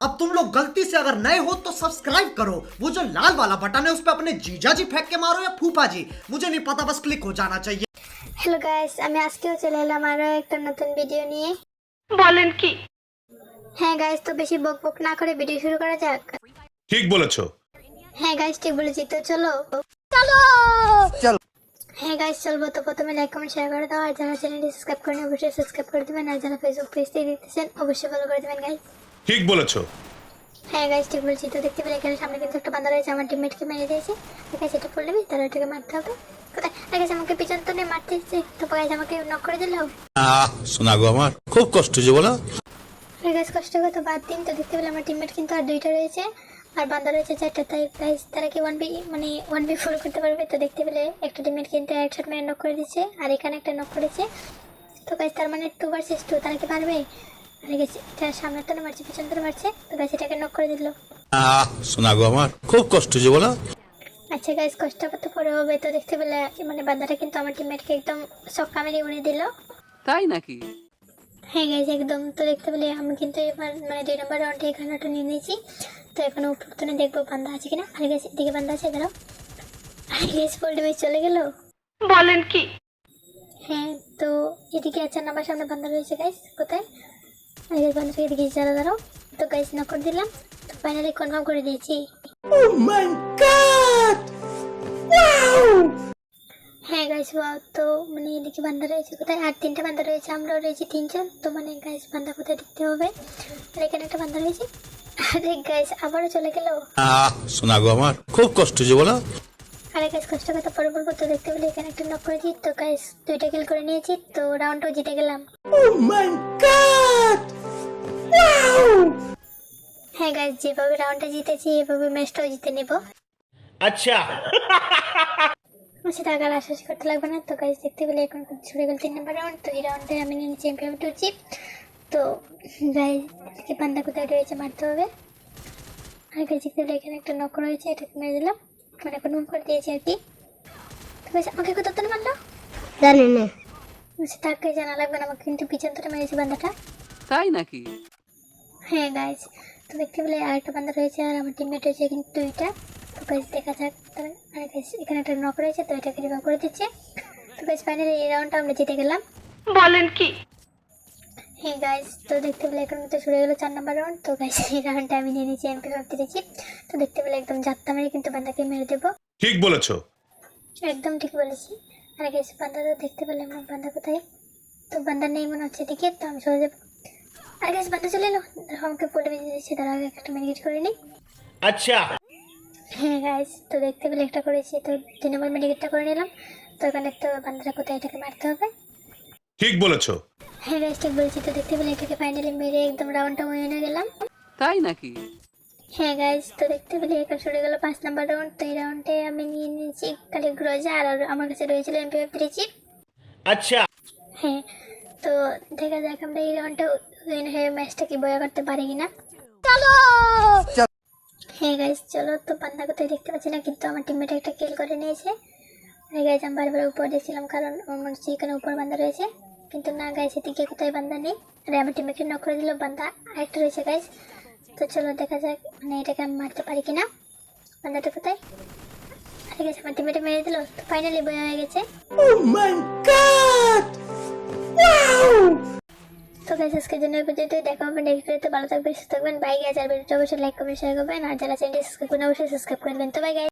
अब तुम लोग गलती से अगर नए हो तो सब्सक्राइब करो वो जो लाल वाला बटन है उस पर अपने जीजा जी फेंक के मारो या फूफा जी मुझे नहीं पता बस क्लिक हो जाना चाहिए হ্যালো গাইস আমি আজকেও চলে এলাম আরও একটা নতুন ভিডিও নিয়ে বলেন কি হ্যাঁ গাইস তো বেশি বক বক না করে ভিডিও শুরু করা যাক ঠিক বলেছো হ্যাঁ গাইস ঠিক বলেছি তো চলো চলো। হ্যাঁ গাইস চলবো তো প্রথমে লাইক কমেন্ট শেয়ার করে দাও আর যারা চ্যানেলটি সাবস্ক্রাইব করেন অবশ্যই সাবস্ক্রাইব করে দিবেন আর যারা ফেসবুক পেজ থেকে দেখতেছেন অবশ্যই ফলো করে দিবেন গাইস ঠিক বলেছ। হ্যাঁ গাইস ঠিক বলছি। তো দেখতে পেলে এখানে সামনে কিন্তু একটা বান্দা রয়েছে আমার টিমমেটকে মেরে দিয়েছে। আছে এটা পড়লে তাহলে ওটাকে মারতে হবে। কোথায়? আছে আমাকে পিছন তো নিয়ে মারতে এসছে তো গাইস আমাকে নক করে আহ শোনা গো আমার খুব কষ্ট যে বলো। গাইস কষ্ট করে তো বাদ দিন। তো দেখতে পেলে আমার টিমমেট কিন্তু আর দুইটা রয়েছে আর বান্দা রয়েছে চারটা। তাই গাইস তারা কি ওয়ান বি মানে ওয়ান বি ফোর করতে পারবে? তো দেখতে পেলে একটা টিমমেট কিন্তু এক শট মেরে নক করে দিচ্ছে আর এখানে একটা নক করেছে। তো গাইস তার মানে টু ভার্সেস টু তারা কি পারবে? আর গেছে। এটা সামনের তলে মারছে পিছন তলে মারছে? তো গাইস এটাকে নক করে দিল। আহ শোনা গো আমার খুব কষ্ট যে বলো। আচ্ছা গাইস কষ্ট করতে পরে হবে। তো দেখতে পেলে মানে বান্দাটা কিন্তু আমার টিমমেটকে একদম সক্কা মেরে উড়িয়ে দিল। তাই নাকি? হ্যাঁ গাইজ একদম। তো দেখতে পেলে আমি কিন্তু এবার মানে দুই নম্বর রাউন্ডে এই নিয়ে নিয়েছি। তো এখন উপরতনে দেখব বান্দা আছে কিনা। আর গেছে এদিকে বান্দা আছে দাঁড়াও। আর গেছ পোল্ট্রি ম্যাচ চলে গেল? বলেন কি? হ্যাঁ তো এদিকে আছে না আমার সামনে বান্দা রয়েছে গাইস কোথায়? এদিকে দাঁড়াও তো গাইস নক করে দিলাম। তো ফাইনালি কনফার্ম করে দিয়েছি। হ্যাঁ গাইস তো মানে এদিকে বান্দা রয়েছে কোথায়? আর তিনটা বান্দা রয়েছে আমরাও রয়েছি তিনজন। তো মানে গাইস বান্দা কোথায় দেখতে হবে? আর এখানে একটা বান্দা রয়েছে। আরে গাইস আবারও চলে গেল। শোনা গো আমার খুব কষ্ট যে বলো। আরে গাইস কষ্ট কথা পরে বলব তো দেখতে পেলে এখানে একটা নক করেছি। তো গাইস দুইটা কিল করে নিয়েছি। তো রাউন্ডও জিতে গেলাম। হ্যাঁ গাইস যেভাবে রাউন্ডটা জিতেছি এভাবে ম্যাচটাও জিতে নেব। আচ্ছা। আচ্ছা টাকার আশ্বাস করতে লাগবে না। তো গাইস দেখতে পেলে এখন ছুড়ে গেল তিন নম্বর রাউন্ড তো এই রাউন্ডে আমি নিয়ে চ্যাম্পিয়ন উঠছি তো গাইস এদিকে পান্ডা কোথায় রয়েছে মারতে হবে? আর গাইস দেখতে পেলে এখানে একটা নক রয়েছে এটাকে মেরে দিলাম। মানে কনফার্ম করে দিয়েছি আর কি। তো গাইস আমাকে কোথাও তো মারলো? জানি না। আচ্ছা তাকে জানা লাগবে না আমাকে কিন্তু পিছন থেকে মেরেছে বান্দাটা তাই নাকি? হ্যাঁ গাইস তো দেখতে পেলে আরেকটা বান্দা রয়েছে আর আমার টিমমেট রয়েছে কিন্তু দুইটা। তো গাইস দেখা যাক। তার আর গাইস এখানে একটা নক রয়েছে তো এটাকে রিভাইভ করে দিচ্ছে। তো গাইস ফাইনালি এই রাউন্ডটা আমরা জিতে গেলাম। বলেন কি? হ্যাঁ গাইস তো দেখতে পেলে এখন তো শুরু হয়ে গেলো চার নাম্বার রাউন্ড তো গাইস এই রাউন্ডটা আমি নিয়ে নিয়েছি এমপি ভাবতে দিয়েছি তো দেখতে পেলে একদম যাত্রা মেরে কিন্তু বান্দাকে মেরে দেবো। ঠিক বলেছ। একদম ঠিক বলেছি। আর গাইস বান্দা তো দেখতে পেলে আমার বান্দা কোথায়? তো বান্দা নেই মনে হচ্ছে এদিকে তো আমি চলে যাব। আর গাইস বান্দা চলে এলো। আমাকে পড়ে বেঁচে দিয়েছে। তার আগে একটা মেডিকেট করে নিই। আচ্ছা। হ্যাঁ গাইস তো দেখতে পেলে একটা করেছি। তো তিন নম্বর মেডিকেটটা করে নিলাম। তো এখানে দেখতে হবে কোথায় এটাকে মারতে হবে। ঠিক বলেছ। হ্যাঁ গাইস ঠিক বলছি। তো দেখতে পেলে এটাকে ফাইনালি মেরে একদম রাউন্ডটা উইনে গেলাম তাই নাকি? হ্যাঁ গাইস তো দেখতে পেলে এখন শুরু গেল পাঁচ নাম্বার রাউন্ড তো এই রাউন্ডে আমি নিয়ে নিয়েছি খালি গ্রোজা আর আর আমার কাছে রয়েছিল এমপি থ্রি চিপ আচ্ছা। হ্যাঁ তো দেখা যাক আমরা এই রাউন্ডটা উইন হয়ে ম্যাচটা কি বয়া করতে পারি কিনা। চলো! হ্যাঁ গাইস চলো তো পান্না কোথায় দেখতে পাচ্ছি না কিন্তু আমার টিমমেট একটা কিল করে নিয়েছে। হ্যাঁ গাইস আমি বারবার উপর দেখছিলাম কারণ আমার মনে হচ্ছে এখানে উপর বান্ধা রয়েছে। কিন্তু না গাইস এদিকে কোথায় বান্ধা নেই। আরে আমার টিমমেটকে নক করে দিল বান্ধা আরেকটা রয়েছে গাইস তো চলো দেখা যাক মানে এটাকে আমি মারতে পারি কিনা। বান্ধাটা কোথায়? আরে গাইস আমার টিমমেটে মেরে দিল তো ফাইনালি বয়া হয়ে গেছে। তো গাইস আজকের জন্য পর্যন্ত দেখা হবে নেক্সট ভিডিওতে ভালো থাকবেন, সুস্থ থাকবেন। বাই গাইস আর ভিডিওটা অবশ্যই লাইক কমেন্ট শেয়ার করবেন। আর যারা চ্যানেলটি সাবস্ক্রাইব অবশ্যই সাবস্ক্রাইব করবেন তো বাই গাইস